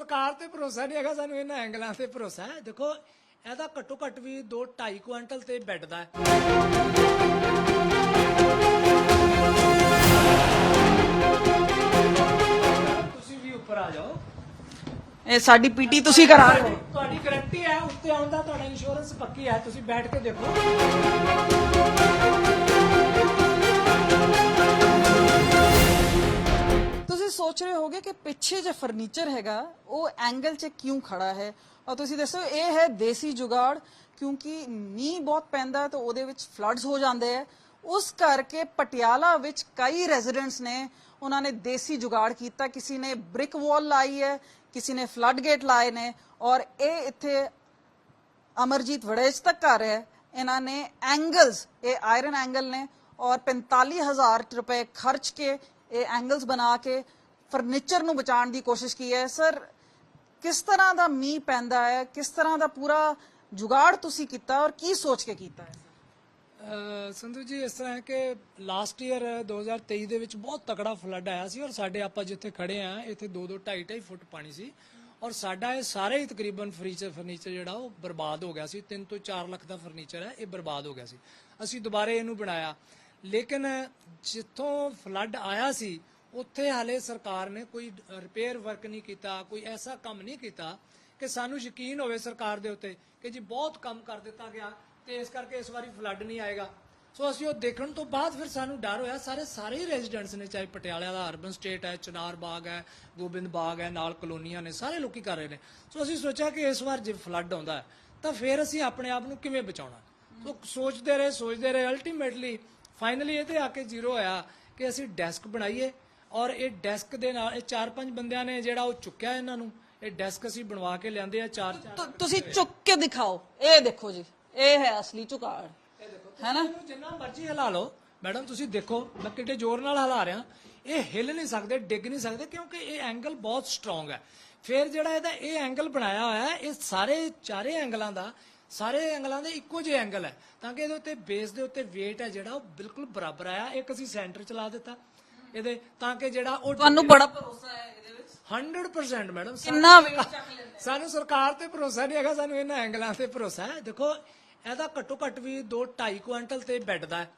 ਸਰਕਾਰ ਤੇ ਭਰੋਸਾ ਨਹੀਂ ਹੈਗਾ ਸਾਨੂੰ ਇਹਨਾਂ ਐਂਗਲਾਂ ਤੇ ਭਰੋਸਾ ਹੈ। ਦੇਖੋ ਇਹਦਾ ਘੱਟੋ ਘੱਟ ਵੀ 2 2.5 ਕੁਇੰਟਲ ਤੇ ਬੈੱਡ ਦਾ ਹੈ। ਤੁਸੀਂ ਵੀ ਉੱਪਰ ਆ ਜਾਓ। ਇਹ ਸਾਡੀ ਪੀਟੀ ਤੁਸੀਂ ਕਰਾ ਰਹੇ ਹੋ। ਤੁਹਾਡੀ ਗਾਰੰਟੀ ਹੈ ਉੱਤੇ ਆਉਣ ਦਾ ਤੁਹਾਡਾ ਇੰਸ਼ੋਰੈਂਸ ਪੱਕੀ ਹੈ ਤੁਸੀਂ ਬੈਠ ਕੇ ਦੇਖੋ। ਤੁਸੀਂ ਸੋਚ ਰਹੇ ਹੋਗੇ ਕਿ ਪਿੱਛੇ ਜੇ ਫਰਨੀਚਰ ਹੈਗਾ, ਉਹ ਐਂਗਲ 'ਚ ਕਿਉਂ ਖੜਾ ਹੈ? ਔਰ ਤੁਸੀਂ ਦੱਸੋ, ਇਹ ਹੈ ਦੇਸੀ ਜੁਗਾੜ, ਕਿਉਂਕਿ ਮੀਂਹ ਬਹੁਤ ਪੈਂਦਾ ਤਾਂ ਉਹਦੇ ਵਿੱਚ ਫਲੱਡਸ ਹੋ ਜਾਂਦੇ ਹੈ ਉਸ ਕਰਕੇ ਪਟਿਆਲਾ ਵਿੱਚ ਕਈ ਰੈਜ਼ੀਡੈਂਟਸ ਨੇ, ਉਹਨਾਂ ਨੇ ਦੇਸੀ ਜੁਗਾੜ ਕੀਤਾ। ਕਿਸੇ ਨੇ ਬ੍ਰਿਕ ਵਾਲ ਲਾਈ ਹੈ, ਕਿਸੇ ਨੇ ਫਲੱਡ ਗੇਟ ਲਾਏ ਨੇ, ਔਰ ਇਹ ਇੱਥੇ ਅਮਰਜੀਤ ਵੜੇਜ ਤੱਕ ਘਰ ਹੈ। ਇਹਨਾਂ ਨੇ ਐਂਗਲਸ ਇਹ ਆਇਰਨ ਐਂਗਲ ਨੇ, ਔਰ 45000 ਰੁਪਏ ਖਰਚ ਕੇ ਇਹ ਐਂਗਲਸ ਬਣਾ ਕੇ ਫਰਨੀਚਰ ਨੂੰ ਬਚਾਉਣ ਦੀ ਕੋਸ਼ਿਸ਼ ਕੀ ਹੈ? ਸਰ ਕਿਸ ਤਰ੍ਹਾਂ ਦਾ ਮੀਂਹ ਪੈਂਦਾ ਹੈ? ਕਿਸ ਤਰ੍ਹਾਂ ਦਾ ਪੂਰਾ ਜੁਗਾੜ ਤੁਸੀਂ ਕੀਤਾ ਔਰ ਕੀ ਸੋਚ ਕੇ ਕੀਤਾ ਹੈ? ਸੰਧੂ ਜੀ, ਇਸ ਤਰ੍ਹਾਂ ਹੈ ਕਿ ਲਾਸਟ ਈਅਰ 2023 ਦੇ ਵਿੱਚ ਬਹੁਤ ਤਕੜਾ ਫਲੱਡ ਆਇਆ ਸੀ ਔਰ ਸਾਡੇ ਆਪਾਂ ਜਿੱਥੇ ਖੜੇ ਆ ਇੱਥੇ 2 2 2.5 2.5 ਫੁੱਟ ਪਾਣੀ ਸੀ ਔਰ ਸਾਡਾ ਇਹ ਸਾਰੇ ਹੀ ਤਕਰੀਬਨ ਫਰਨੀਚਰ ਫਰਨੀਚਰ ਜਿਹੜਾ ਉਹ ਬਰਬਾਦ ਹੋ ਗਿਆ ਸੀ। 3 ਤੋਂ 4 ਲੱਖ ਦਾ ਫਰਨੀਚਰ ਹੈ, ਇਹ ਬਰਬਾਦ ਹੋ ਗਿਆ ਸੀ। ਅਸੀਂ ਦੁਬਾਰੇ ਇਹਨੂੰ ਬਣਾਇਆ। ਲੇਕਿਨ ਜਿੱਥੋਂ ਫਲੱਡ ਆਇਆ ਸੀ, ਉੱਥੇ ਹਾਲੇ ਸਰਕਾਰ ਨੇ ਕੋਈ ਰਿਪੇਅਰ ਵਰਕ ਨਹੀਂ ਕੀਤਾ, ਕੋਈ ਐਸਾ ਕੰਮ ਨਹੀਂ ਕੀਤਾ ਕਿ ਸਾਨੂੰ ਯਕੀਨ ਹੋਵੇ ਸਰਕਾਰ ਦੇ ਉੱਤੇ ਕਿ ਜੀ ਬਹੁਤ ਕੰਮ ਕਰ ਦਿੱਤਾ ਗਿਆ ਤੇ ਇਸ ਕਰਕੇ ਇਸ ਵਾਰੀ ਫਲੱਡ ਨਹੀਂ ਆਏਗਾ। ਸੋ ਅਸੀਂ ਉਹ ਦੇਖਣ ਤੋਂ ਬਾਅਦ ਫਿਰ ਸਾਨੂੰ ਡਰ ਹੋਇਆ, ਸਾਰੇ ਸਾਰੇ ਰੈਜ਼ੀਡੈਂਟਸ ਨੇ, ਚਾਹੇ ਪਟਿਆਲਾ ਦਾ ਅਰਬਨ ਸਟੇਟ ਹੈ, ਚਨਾਰ ਬਾਗ ਹੈ, ਗੋਬਿੰਦ ਬਾਗ ਹੈ, ਨਾਲ ਕਲੋਨੀਆਂ ਨੇ, ਸਾਰੇ ਲੋਕੀ ਕਰ ਰਹੇ ਨੇ। ਸੋ ਅਸੀਂ ਸੋਚਿਆ ਕਿ ਇਸ ਵਾਰ ਜੇ ਫਲੱਡ ਆਉਂਦਾ ਤਾਂ ਫਿਰ ਅਸੀਂ ਆਪਣੇ ਆਪ ਨੂੰ ਕਿਵੇਂ ਬਚਾਉਣਾ? ਸੋ ਸੋਚਦੇ ਰਹੇ ਸੋਚਦੇ ਰਹੇ ਅਲਟੀਮੇਟਲੀ ਫਾਈਨਲੀ ਇਹ ਤੇ ਆ ਕੇ ਜ਼ੀਰੋ ਹੋਇਆ ਕਿ ਅਸੀਂ ਡੈਸਕ ਬਣਾਈਏ ਔਰ ਇਹ ਡੈਸਕ ਦੇ ਨਾਲ ਇਹ ਚਾਰ ਪੰਜ ਬੰਦਿਆਂ ਨੇ ਜਿਹੜਾ ਉਹ ਚੁੱਕਿਆ ਇਹਨਾਂ ਨੂੰ। ਇਹ ਡੈਸਕ ਅਸੀਂ ਬਣਵਾ ਕੇ ਲਿਆਂਦੇ ਆ ਚਾਰ ਤੁਸੀਂ ਚੁੱਕ ਕੇ ਦਿਖਾਓ। ਇਹ ਦੇਖੋ ਜੀ ਇਹ ਹੈ ਅਸਲੀ ਜੁਗਾੜ ਹੈ ਨਾ ਜਿੰਨਾ ਮਰਜ਼ੀ ਹਿਲਾ ਲਓ ਮੈਡਮ ਤੁਸੀਂ ਦੇਖੋ ਮੈਂ ਕਿਤੇ ਜ਼ੋਰ ਨਾਲ ਹਿਲਾ ਰਿਹਾ। ਇਹ ਹਿੱਲ ਨਹੀਂ ਸਕਦੇ ਡਿੱਗ ਨਹੀਂ ਸਕਦੇ ਕਿਉਂਕਿ ਇਹ ਐਂਗਲ ਬਹੁਤ ਸਟਰੋਂਗ ਹੈ। ਫਿਰ ਜਿਹੜਾ ਇਹਦਾ ਇਹ ਐਂਗਲ ਬਣਾਇਆ ਹੋਇਆ ਹੈ ਇਹ ਸਾਰੇ ਚਾਰੇ ਐਂਗਲਾਂ ਦਾ ਸਾਰੇ ਐਂਗਲਾਂ ਦੇ ਇੱਕੋ ਜਿਹੇ ਐਂਗਲ ਹੈ। ਤਾਂ ਕਿ ਇਹਦੇ ਉੱਤੇ ਬੇਸ ਦੇ ਉੱਤੇ weight ਹੈ ਜਿਹੜਾ ਉਹ ਬਿਲਕੁਲ ਬਰਾਬਰ ਆਇਆ। ਇੱਕ ਅਸੀਂ ਸੈਂਟਰ ਚ ਲਾ ਦਿੱਤਾ। ਇਹਦੇ ਤਾਂ ਕਿ ਜਿਹੜਾ ਉਹ ਤੁਹਾਨੂੰ ਬੜਾ ਭਰੋਸਾ ਹੈ ਇਹਦੇ ਵਿੱਚ? 100% ਮੈਡਮ ਕਿੰਨਾ weight ਚੱਕ ਲੈਂਦੇ ਸਾਨੂੰ ਸਰਕਾਰ ਤੇ ਭਰੋਸਾ ਨਹੀਂ ਹੈਗਾ ਸਾਨੂੰ ਇਹਨਾਂ ਐਂਗਲਾਂ ਤੇ ਭਰੋਸਾ ਹੈ। ਦੇਖੋ ਇਹਦਾ ਘੱਟੋ ਘੱਟ ਵੀ 2 2.5 ਕੁਇੰਟਲ ਤੇ ਬੈੱਡ ਦਾ ਹੈ।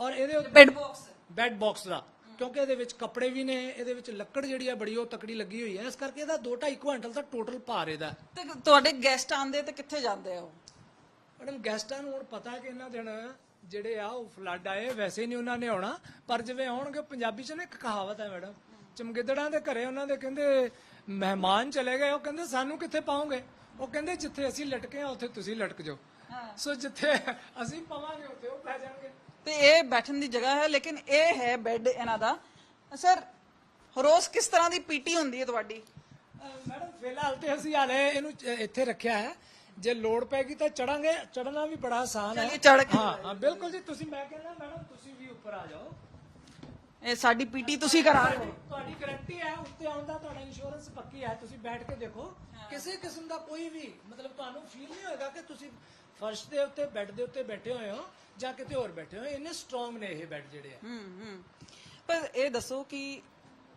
ਔਰ ਇਹਦੇ ਉੱਤੇ ਬੈੱਡ ਬਾਕਸ ਬੈੱਡ ਬਾਕਸ ਦਾ। ਕਿਉਂਕਿ ਇਹਦੇ ਵਿੱਚ ਕੱਪੜੇ ਵੀ ਨੇ ਇਹਦੇ ਵਿੱਚ ਲੱਕੜ ਜਿਹੜੀ ਆ ਬੜੀ ਉਹ ਤਕੜੀ ਲੱਗੀ ਹੋਈ ਹੈ ਇਸ ਕਰਕੇ ਇਹਦਾ 2 2.5 ਕੁਇੰਟਲ ਦਾ ਟੋਟਲ ਭਾਰ ਇਹਦਾ। ਤੇ ਤੁਹਾਡੇ ਗੈਸਟ ਆਂਦੇ ਤੇ ਕਿੱਥੇ ਜਾਂਦੇ ਹੋ ਮੈਡਮ ਗੈਸਟਾਂ ਨੂੰ ਹੁਣ ਪਤਾ ਕਿ ਇਹਨਾਂ ਦਿਨ ਜਿਹੜੇ ਆ ਉਹ ਫਲੱਡ ਆਏ ਵੈਸੇ ਨਹੀਂ ਉਹਨਾਂ ਨੇ ਆਉਣਾ ਪਰ ਜਿਵੇਂ ਆਉਣਗੇ ਪੰਜਾਬੀ ਚ ਨਾ ਇੱਕ ਕਹਾਵਤ ਹੈ ਮੈਡਮ। ਚਮਗਿੱਦੜਾਂ ਦੇ ਘਰੇ ਉਹਨਾਂ ਦੇ ਕਹਿੰਦੇ ਮਹਿਮਾਨ ਚਲੇ ਗਏ। ਉਹ ਕਹਿੰਦੇ ਸਾਨੂੰ ਕਿੱਥੇ ਪਾਉਂਗੇ ਉਹ ਕਹਿੰਦੇ ਜਿੱਥੇ ਅਸੀਂ ਲਟਕੇ ਆ ਉੱਥੇ ਤੁਸੀਂ ਲਟਕ ਜਾਓ। ਸੋ ਜਿੱਥੇ ਅਸੀਂ ਪਾਵਾਂਗੇ ਉੱਥੇ ਉਹ ਪੈ ਜਾਣਗੇ। ਤੇ ਇਹ ਬੈਠਣ ਦੀ ਜਗ੍ਹਾ ਹੈ ਲੇਕਿਨ ਇਹ ਹੈ ਬੈੱਡ ਇਹਨਾਂ ਦਾ। ਸਰ ਰੋਜ਼ ਕਿਸ ਤਰ੍ਹਾਂ ਦੀ ਪੀਟੀ ਹੁੰਦੀ ਹੈ ਤੁਹਾਡੀ? ਮੈਡਮ ਫਿਲਹਾਲ ਤੇ ਅਸੀਂ ਹਾਲੇ ਇਹਨੂੰ ਇੱਥੇ ਰੱਖਿਆ ਹੈ। ਜੇ ਲੋੜ ਪੈਗੀ ਤਾਂ ਚੜਾਂਗੇ ਚੜਨਾ ਵੀ ਬੜਾ ਆਸਾਨ ਹੈ। ਕੇ। ਹਾਂ ਹਾਂ ਬਿਲਕੁਲ ਜੀ ਤੁਸੀਂ ਮੈਂ ਕਹਿੰਦਾ ਮੈਡਮ ਤੁਸੀਂ ਵੀ ਉੱਪਰ ਆ ਜਾਓ। ਇਹ ਸਾਡੀ ਪੀਟੀ ਤੁਸੀਂ ਕਰਾ ਰਹੇ ਹੋ। ਤੁਹਾਡੀ ਗਾਰੰਟੀ ਹੈ ਉੱਤੇ ਆਉਣ ਦਾ ਤੁਹਾਡਾ ਇੰਸ਼ੋਰੈਂਸ ਪੱਕੀ ਹੈ। ਤੁਸੀਂ ਬੈਠ ਕੇ ਦੇਖੋ ਕਿਸੇ ਕਿਸਮ ਦਾ ਕੋਈ ਵੀ ਮਤਲਬ ਤੁਹਾਨੂੰ ਫੀਲ ਨਹੀਂ ਹੋਏਗਾ ਕਿ ਤੁਸੀਂ ਫਰਸ਼ ਦੇ ਉੱਤੇ, ਬੈੱਡ ਦੇ ਉੱਤੇ ਬੈਠੇ ਹੋਏ ਹੋ ਜਾਂ ਕਿਤੇ ਹੋਰ ਬੈਠੇ ਹੋਏ ਇੰਨੇ ਸਟਰੋਂਗ ਨੇ ਇਹ ਬੈੱਡ ਜਿਹੜੇ ਆ। ਹੂੰ ਹੂੰ। ਪਰ ਇਹ ਦੱਸੋ ਕਿ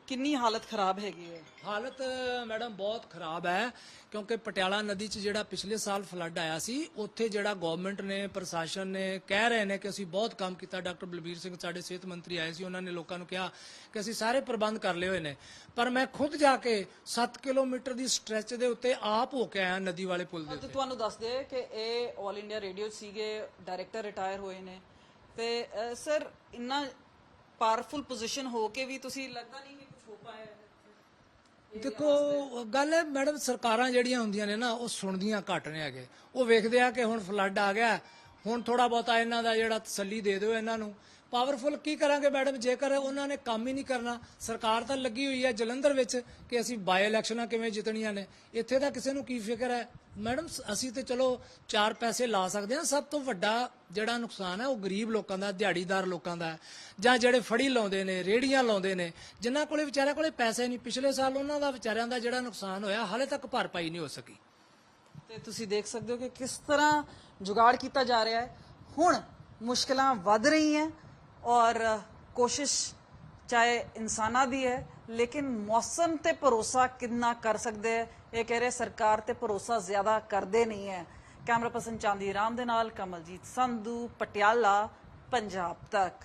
ਕਿੰਨੀ ਹਾਲਤ ਖਰਾਬ ਹੈਗੀ ਹੈ? ਹਾਲਤ ਮੈਡਮ ਬਹੁਤ ਖਰਾਬ ਹੈ ਕਿਉਂਕਿ ਪਟਿਆਲਾ ਨਦੀ 'ਚ ਜਿਹੜਾ ਪਿਛਲੇ ਸਾਲ ਫਲੱਡ ਆਇਆ ਸੀ ਉੱਥੇ ਜਿਹੜਾ ਗਵਰਨਮੈਂਟ ਨੇ ਪ੍ਰਸ਼ਾਸਨ ਨੇ ਕਹਿ ਰਹੇ ਨੇ ਕਿ ਅਸੀਂ ਬਹੁਤ ਕੰਮ ਕੀਤਾ। ਡਾਕਟਰ ਬਲਬੀਰ ਸਿੰਘ ਸਾਡੇ ਸਿਹਤ ਮੰਤਰੀ ਆਏ ਸੀ ਉਹਨਾਂ ਨੇ ਲੋਕਾਂ ਨੂੰ ਕਿਹਾ ਕਿ ਅਸੀਂ ਸਾਰੇ ਪ੍ਰਬੰਧ ਕਰ ਲਏ ਹੋਏ ਨੇ। ਪਰ ਮੈਂ ਖੁਦ ਜਾ ਕੇ 7 ਕਿਲੋਮੀਟਰ ਦੀ ਸਟ੍ਰੈਚ ਦੇ ਉੱਤੇ ਆਪ ਹੋ ਕੇ ਆਇਆ ਨਦੀ ਵਾਲੇ ਪੁਲ ਦੇ ਤੁਹਾਨੂੰ ਦੱਸ ਦੇ ਕਿ ਇਹ 올 ਇੰਡੀਆ ਰੇਡੀਓ ਸੀਗੇ ਡਾਇਰੈਕਟਰ ਰਿਟਾਇਰ ਹੋਏ ਨੇ। ਤੇ ਸਰ ਇੰਨਾ ਪਾਵਰਫੁਲ ਪੋਜੀਸ਼ਨ ਹੋ ਕੇ ਵੀ ਤੁਸੀਂ ਲੱਗਦਾ ਨਹੀਂ ਹੈ ਦੇਖੋ ਗੱਲ ਹੈ ਮੈਡਮ ਸਰਕਾਰਾਂ ਜਿਹੜੀਆਂ ਹੁੰਦੀਆਂ ਨੇ ਨਾ ਉਹ ਸੁਣਦੀਆਂ ਘੱਟ ਨੇ ਹੈਗੇ। ਉਹ ਵੇਖਦੇ ਆ ਕਿ ਹੁਣ ਫਲੱਡ ਆ ਗਿਆ ਹੁਣ ਥੋੜਾ ਬਹੁਤਾ ਇਹਨਾਂ ਦਾ ਜਿਹੜਾ ਤਸੱਲੀ ਦੇ ਦਿਓ ਇਹਨਾਂ ਨੂੰ। ਪਾਵਰਫੁਲ ਕੀ ਕਰਾਂਗੇ ਮੈਡਮ? ਜੇਕਰ ਉਹਨਾਂ ਨੇ ਕੰਮ ਹੀ ਨਹੀਂ ਕਰਨਾ, ਸਰਕਾਰ ਤਾਂ ਲੱਗੀ ਹੋਈ ਹੈ ਜਲੰਧਰ ਵਿੱਚ ਕਿ ਅਸੀਂ ਬਾਈ ਇਲੈਕਸ਼ਨਾਂ ਕਿਵੇਂ ਜਿੱਤਣੀਆਂ ਨੇ। ਇੱਥੇ ਤਾਂ ਕਿਸੇ ਨੂੰ ਕੀ ਫਿਕਰ ਹੈ? ਮੈਡਮ ਅਸੀਂ ਤੇ ਚਲੋ ਚਾਰ ਪੈਸੇ ਲਾ ਸਕਦੇ ਹਾਂ। ਸਭ ਤੋਂ ਵੱਡਾ ਜਿਹੜਾ ਨੁਕਸਾਨ ਹੈ, ਉਹ ਗਰੀਬ ਲੋਕਾਂ ਦਾ, ਦਿਹਾੜੀਦਾਰ ਲੋਕਾਂ ਦਾ ਜਾਂ ਜਿਹੜੇ ਫੜੀ ਲਾਉਂਦੇ ਨੇ ਰੇੜੀਆਂ ਲਾਉਂਦੇ ਨੇ, ਜਿਨ੍ਹਾਂ ਕੋਲੇ ਵਿਚਾਰਿਆਂ ਕੋਲੇ ਪੈਸੇ ਨਹੀਂ। ਪਿਛਲੇ ਸਾਲ ਉਹਨਾਂ ਦਾ, ਵਿਚਾਰਿਆਂ ਦਾ ਜਿਹੜਾ ਨੁਕਸਾਨ ਹੋਇਆ, ਹਾਲੇ ਤੱਕ ਭਰਪਾਈ ਨਹੀਂ ਹੋ ਸਕੀ। ਤੇ ਤੁਸੀਂ ਦੇਖ ਸਕਦੇ ਹੋ ਕਿ ਕਿਸ ਤਰ੍ਹਾਂ ਜੁਗਾੜ ਕੀਤਾ ਜਾ ਰਿਹਾ ਹੈ। ਹੁਣ ਮੁਸ਼ਕਲਾਂ ਵੱਧ ਰਹੀਆਂ। ਔਰ ਕੋਸ਼ਿਸ਼ ਚਾਹੇ ਇਨਸਾਨਾਂ ਦੀ ਹੈ, ਲੇਕਿਨ ਮੌਸਮ ਤੇ ਭਰੋਸਾ ਕਿੰਨਾ ਕਰ ਸਕਦੇ ਹੈ? ਇਹ ਕਹਿ ਰਹੇ ਸਰਕਾਰ ਤੇ ਭਰੋਸਾ ਜ਼ਿਆਦਾ ਕਰਦੇ ਨਹੀਂ ਹੈ। ਕੈਮਰਾ ਪਰਸਨ ਚਾਂਦੀ ਰਾਮ ਦੇ ਨਾਲ, ਕਮਲਜੀਤ ਸੰਧੂ, ਪਟਿਆਲਾ, ਪੰਜਾਬ ਤੱਕ।